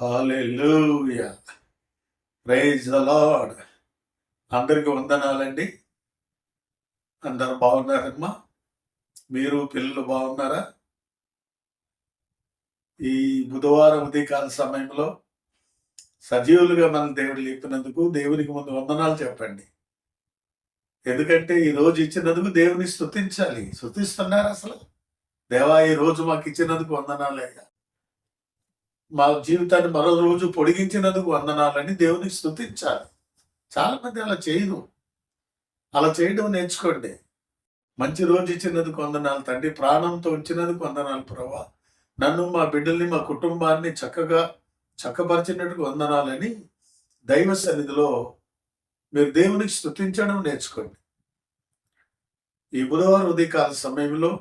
Hallelujah praise the lord అందరికీ వందనాలండి. అందరు బాగున్నారమ్మా మీరు పిల్లలు బాగున్నారా? ఈ బుధవారం ఉదయకాల సమయంలో సజీవులుగా మనం దేవుడు లేపినందుకు దేవునికి ముందు వందనాలు చెప్పండి. ఎందుకంటే ఈ రోజు ఇచ్చినందుకు దేవుని స్తుతించాలి. స్తుతిస్తున్నారు అసలు? దేవా ఈ రోజు మాకు ఇచ్చినందుకు వందనాలయ్యా మా జీవితాన్ని మరో రోజు పొడిగించినందుకు వందనాలని దేవుని స్తుతించాలి చాలా మంది అలా చేయరు అలా చేయడం నేర్చుకోండి. మంచి రోజు ఇచ్చినందుకు వందనాలు తండ్రి ప్రాణంతో ఉంచినందుకు వందనాలు ప్రభా. నన్ను మా బిడ్డల్ని మా కుటుంబాన్ని చక్కగా చక్కపరిచినట్టుకు వందనాలని దైవ సన్నిధిలో మీరు దేవునికి స్థుతించడం నేర్చుకోండి. ఈ బుధవారం ఉదయకాల సమయంలో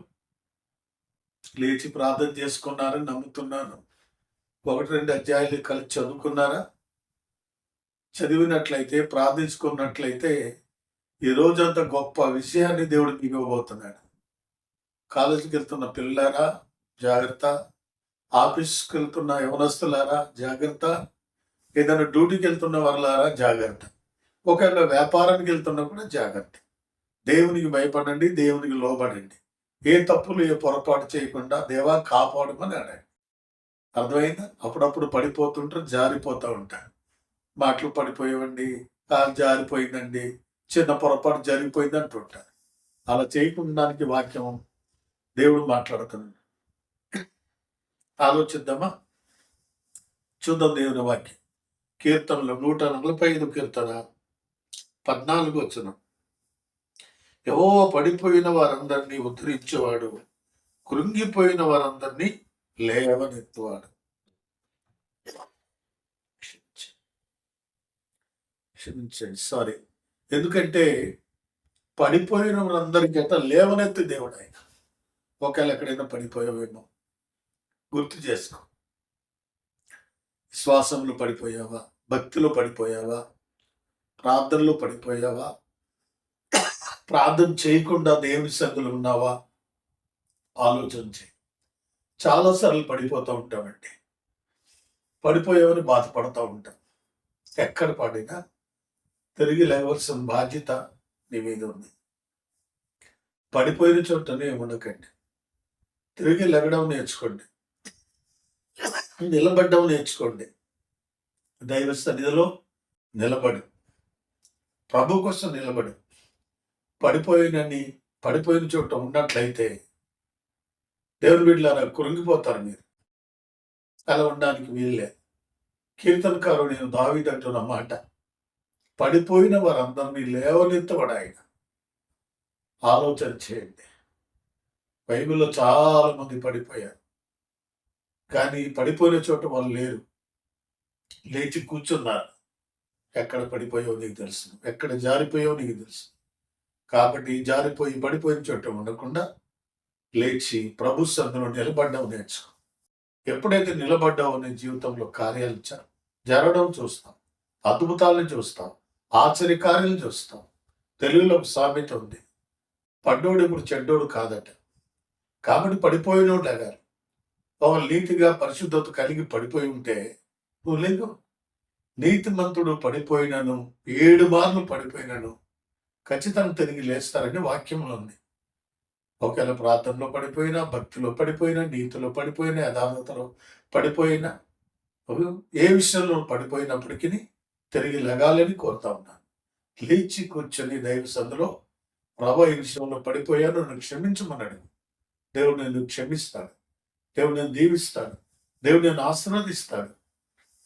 లేచి ప్రార్థన చేసుకున్నారని నమ్ముతున్నాను. ఒకటి రెండు అధ్యాయులు కలిసి చదువుకున్నారా? చదివినట్లయితే ప్రార్థించుకున్నట్లయితే ఈ రోజంతా గొప్ప విషయాన్ని దేవుడు మీకు ఇవ్వబోతున్నాడు. కాలేజీకి వెళ్తున్న పిల్లలారా జాగ్రత్త. ఆఫీస్కి వెళ్తున్న యవనస్తులారా జాగ్రత్త. ఏదైనా డ్యూటీకి వెళ్తున్న వాళ్ళారా జాగ్రత్త. ఒకవేళ వ్యాపారానికి వెళ్తున్నా కూడా జాగ్రత్త. దేవునికి భయపడండి దేవునికి లోబడండి. ఏ తప్పులు ఏ పొరపాటు చేయకుండా దేవా కాపాడమని అడండి అర్థమైందా? అప్పుడప్పుడు పడిపోతుంటారు జారిపోతూ ఉంటారు. మాటలు పడిపోయేవండి కాలు జారిపోయిందండి చిన్న పొరపాటు జరిగిపోయింది అంటుంటారు. అలా చేయకుండానికి వాక్యం దేవుడు మాట్లాడుతున్నాడు. ఆలోచిద్దామా? చూద్దాం దేవుని వాక్యం. కీర్తనలు నూట నలభై ఐదు కీర్తన పద్నాలుగు వచ్చిన ఎవో పడిపోయిన వారందరినీ ఉద్ధరించేవాడు కృంగిపోయిన వారందరినీ లేవనెత్తువాడు. క్షమించండి. సారీ. ఎందుకంటే పడిపోయిన వారందరికీ అట లేవనెత్తి దేవుడు. ఆయన ఒకవేళ ఎక్కడైనా పడిపోయావేమో గుర్తు చేసుకో. విశ్వాసంలో పడిపోయావా? భక్తిలో పడిపోయావా? ప్రార్థనలో పడిపోయావా? ప్రార్థన చేయకుండా దేవుని సందులు ఉన్నావా? ఆలోచన చేయి. చాలాసార్లు పడిపోతూ ఉంటామండి. పడిపోయావని బాధపడుతూ ఉంటాం. ఎక్కడ పడినా తిరిగి లేవలసిన బాధ్యత నీ మీద ఉంది. పడిపోయిన చోటనే ఉండకండి తిరిగి లెగడం నేర్చుకోండి. నిలబడ్డం నేర్చుకోండి. దైవ సన్నిధిలో నిలబడు. ప్రభు కోసం నిలబడు. పడిపోయినని పడిపోయిన చోట ఉన్నట్లయితే దేవుని బిడ్డలారా కురింగిపోతారు మీరు. అలా ఉండడానికి వీళ్ళే కీర్తనకారు నేను దావిదంటున్న మాట. పడిపోయిన వారందరినీ లేవనెత్తబడ ఆయన. ఆలోచన చేయండి. బైబిల్లో చాలా మంది పడిపోయారు. కానీ పడిపోయిన చోట వాళ్ళు లేరు. లేచి కూర్చున్నారు. ఎక్కడ పడిపోయావో నీకు తెలుసు. ఎక్కడ జారిపోయావో నీకు తెలుసు. కాబట్టి జారిపోయి పడిపోయిన చోట ఉండకుండా లేచి ప్రభు సందులో నిలబడ్డావు నేర్చుకో ఎప్పుడైతే నిలబడ్డావో నీ జీవితంలో కార్యాలు జరగడం చూస్తాం. అద్భుతాలను చూస్తాం. ఆశ్చర్యకార్యాలు చూస్తాం. తెలుగులో సామెత ఉంది. పడ్డోడు ఇప్పుడు చెడ్డోడు కాదట. కాబట్టి పడిపోయినోడు అగారు ఒక నీతిగా పరిశుద్ధత కలిగి పడిపోయి ఉంటే నువ్వు లేదు నీతిమంతుడు పడిపోయినను ఏడు మార్లు పడిపోయినను ఖచ్చితంగా తిరిగి లేస్తారని వాక్యంలో ఉంది. ఒకవేళ ప్రార్థనలో పడిపోయినా భక్తిలో పడిపోయినా నీతిలో పడిపోయినా యథార్థతలో పడిపోయినా ఏ విషయంలో పడిపోయినప్పటికీ తిరిగి లగాలని కోరుతా ఉన్నాను. లేచి కూర్చొని దైవ సందులో ప్రభా ఈ విషయంలో పడిపోయాను నన్ను క్షమించమన్నాడు దేవుడు నేను క్షమిస్తాడు. దేవుడు నేను దీవిస్తాడు. దేవుడు నేను ఆశీర్వదిస్తాడు.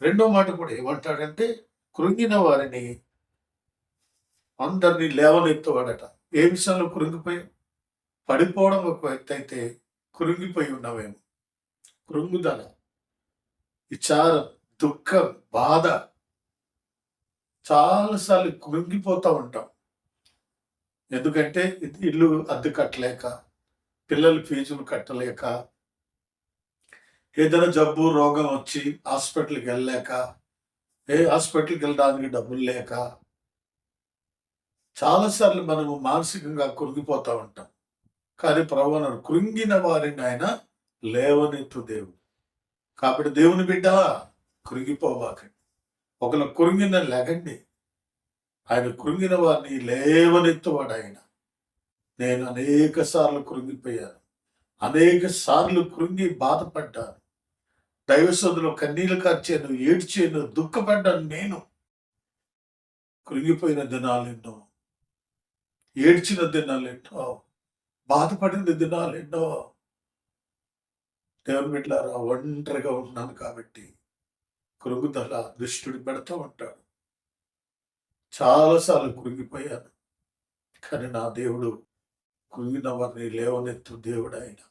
రెండో మాట కూడా ఏమంటాడంటే కృంగిన వారిని అందరినీ లేవనెత్తువాడట ఏ విషయంలో కృంగిపోయి పడిపోవడం ఒక ఎత్తైతే కృంగిపోయి ఉన్నామేమో కృంగుదల విచారం దుఃఖం బాధ. చాలాసార్లు కృంగిపోతూ ఉంటాం. ఎందుకంటే ఇది ఇల్లు అద్దె కట్టలేక పిల్లలు ఫీజులు కట్టలేక ఏదైనా జబ్బు రోగం వచ్చి హాస్పిటల్కి వెళ్ళలేక ఏ హాస్పిటల్కి వెళ్ళడానికి డబ్బులు లేక చాలాసార్లు మనము మానసికంగా కృంగిపోతూ ఉంటాం. కానీ ప్రభు అన్నారు కృంగిన వారిని ఆయన లేవనెత్తు దేవుడు. కాబట్టి దేవుని బిడ్డ కృంగిపోవాకండి. ఒకరు కృంగిన లేకండి. ఆయన కృంగిన వారిని లేవనెత్తువాడు ఆయన. నేను అనేక సార్లు కృంగిపోయాను. అనేక సార్లు కృంగి బాధపడ్డాను. దైవసోదులు కన్నీళ్ళు కార్చాను ఏడ్చాను దుఃఖపడ్డాను నేను. కృంగిపోయిన దినాలు ఎన్నో. ఏడ్చిన దినాలు ఎన్నో. బాధపడిన దినాలు ఎన్నో. దేవుని బిడ్డలారా ఒంటరిగా ఉన్నాను కాబట్టి కృంగుదల దుష్టుడు పెడతా ఉంటాడు. చాలాసార్లు కృంగిపోయాను. కానీ నా దేవుడు కృంగిన వారిని లేవనెత్తు దేవుడు ఆయన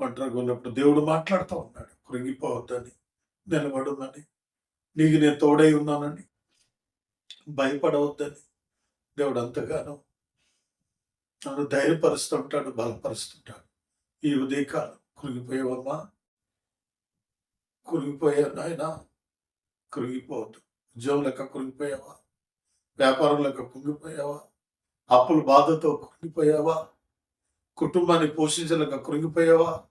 ఒంటరిగా ఉన్నప్పుడు దేవుడు మాట్లాడుతూ ఉన్నాడు కృంగిపోవద్దని నిలబడమని నీకు నేను తోడై ఉన్నానని భయపడవద్దని దేవుడు అంతగానో నన్ను ధైర్యపరుస్తుంటాడు బలపరుస్తుంటాడు. ఈ ఉదయకాలం కృంగిపోయావమ్మా. కృంగిపోయావు నాయన కృంగిపోవద్దు. ఉద్యోగం లెక్క కృంగిపోయావా? వ్యాపారం లెక్క కృంగిపోయావా? అప్పుల బాధతో కృంగిపోయావా? కుటుంబాన్ని పోషించలేక కృంగిపోయావా?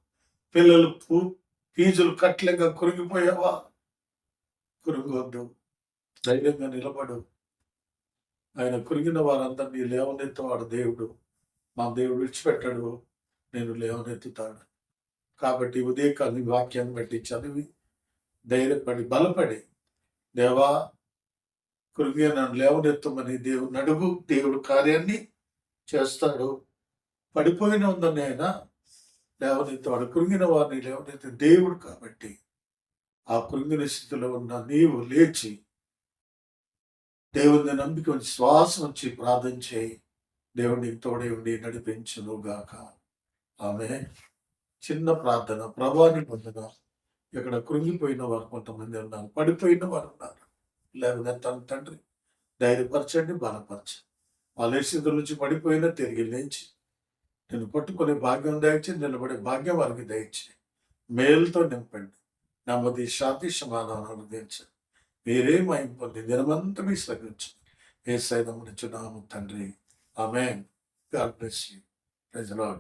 పిల్లలు పూ ఫీజులు కట్టలేక కృంగిపోయావా? కృంగొద్దు. ధైర్యంగా నిలబడు. ఆయన కృంగిన వారందరినీ లేవనెత్తవాడు దేవుడు. మా దేవుడు విడిచిపెట్టాడు నేను లేవనెత్తుతాడు కాబట్టి ఉదయకాలం వాక్యాన్ని బట్టి చదివి ధైర్యపడి బలపడి దేవా కృంగి నన్ను లేవనెత్తమని దేవుని నడుగు దేవుడు కార్యాన్ని చేస్తాడు. పడిపోయిన ఉందని ఆయన లేవనెత్తాడు కృంగిన వారిని లేవనెత్తే దేవుడు కాబట్టి ఆ కృంగిన స్థితిలో ఉన్న నీవు లేచి దేవుని నమ్మిక శ్వాసం వచ్చి ప్రార్థన చేయి. దేవుడి తోడే ఉండి నడిపించును గాక. ఆమె చిన్న ప్రార్థన ప్రభాని పొందిన ఇక్కడ కృంగిపోయిన వారు కొంతమంది ఉన్నారు పడిపోయిన వారు ఉన్నారు. లేకపోతే తన తండ్రి ధైర్యపరచండి బలపరచండి. వాళ్ళ స్థితుల నుంచి పడిపోయినా తిరిగి లేచి నేను పట్టుకునే భాగ్యం దయచి నిలబడే భాగ్యం వారికి దయచి మేలుతో నింపండి నెమ్మది శాంతి సమాధానం అనుగ్రహించండి. మీరేం అయిపోయింది పొంది దినమంతా మీ సగించు ఏ సైదమునిచున్నాము తండ్రి. Amen. God bless you. Praise the Lord.